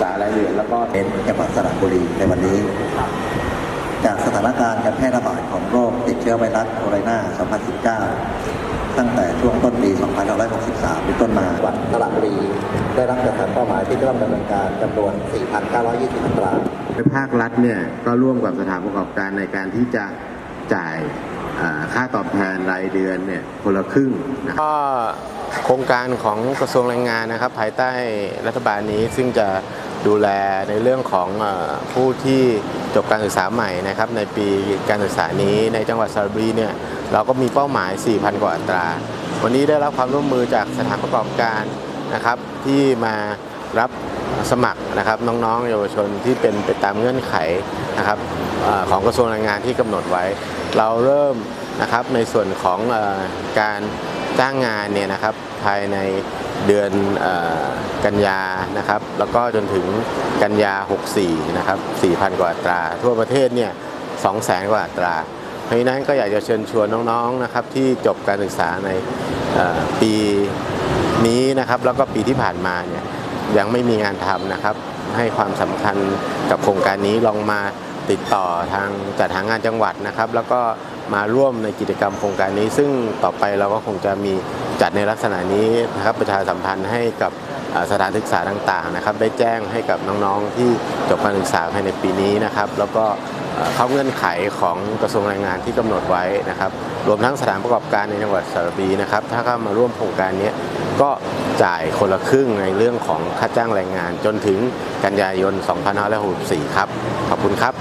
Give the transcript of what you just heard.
เอ่อศึกษารายละเอียดแล้วก็เป็นจังหวัดสระบุรีในวันนี้ จากสถานการณ์การแพร่ระบาดของโรคติดเชื้อไวรัสโคโรนา 2019 ตั้งแต่ช่วงต้นปี 2563 เป็นต้นมาจังหวัดสระบุรีได้รับจัดสรรเป้าหมายที่เริ่มดำเนินการจำนวน 4,920อัตราโดยภาครัฐเนี่ยก็ร่วมกับสถานประกอบการในการที่จะจ่ายอ่าค่าตอบแทนรายเดือนเนี่ยคนละครึ่งนะก็โครงการของกระทรวงแรงงานนะครับ ภายใต้รัฐบาลนี้ซึ่งจะ ดูแลในเรื่องของผู้ที่จบการศึกษาใหม่นะครับในปีการศึกษานี้ในจังหวัดสระบุรีเนี่ยเราก็มีเป้าหมาย 4,000 กว่าอัตรา วันนี้ได้รับความร่วมมือจากสถานประกอบการนะครับที่มารับสมัครนะครับน้องๆเยาวชนที่เป็นไปตามเงื่อนไขนะครับอของกระทรวงแรงงานที่กำหนดไว้ เราเริ่มนะครับในส่วนของอการจ้างงานเนี่ยนะครับภายในเดือนอ กันยานะครับ แล้วก็จนถึงกันยา 64 นะครับ 4,000 กว่าอัตรา ทั่วประเทศเนี่ย 200,000 กว่าอัตรา เพราะนั้นก็อยากจะเชิญชวนน้องๆนะครับที่จบการศึกษาในปีนี้นะครับ แล้วก็ปีที่ผ่านมาเนี่ยยังไม่มีงานทำนะครับ ให้ความสำคัญกับโครงการนี้ลองมาติดต่อทางจัดหางานจังหวัดนะครับ แล้วก็มาร่วมในกิจกรรมโครงการนี้ ซึ่งต่อไปเราก็คงจะมีจัดในลักษณะนี้นะครับประชาสัมพันธ์ให้กับ สถานศึกษาต่างๆนะครับได้แจ้งให้กับน้องๆที่จบการศึกษาภายในปีนี้นะครับ แล้วก็เข้าเงื่อนไขของกระทรวงแรงงานที่กำหนดไว้นะครับ รวมทั้งสถานประกอบการในจังหวัดสระบุรีนะครับ ถ้าเข้ามาร่วมโครงการนี้ก็จ่ายคนละครึ่งในเรื่องของค่าจ้างแรงงานจนถึงกันยายน 2564 ครับ ขอบคุณครับ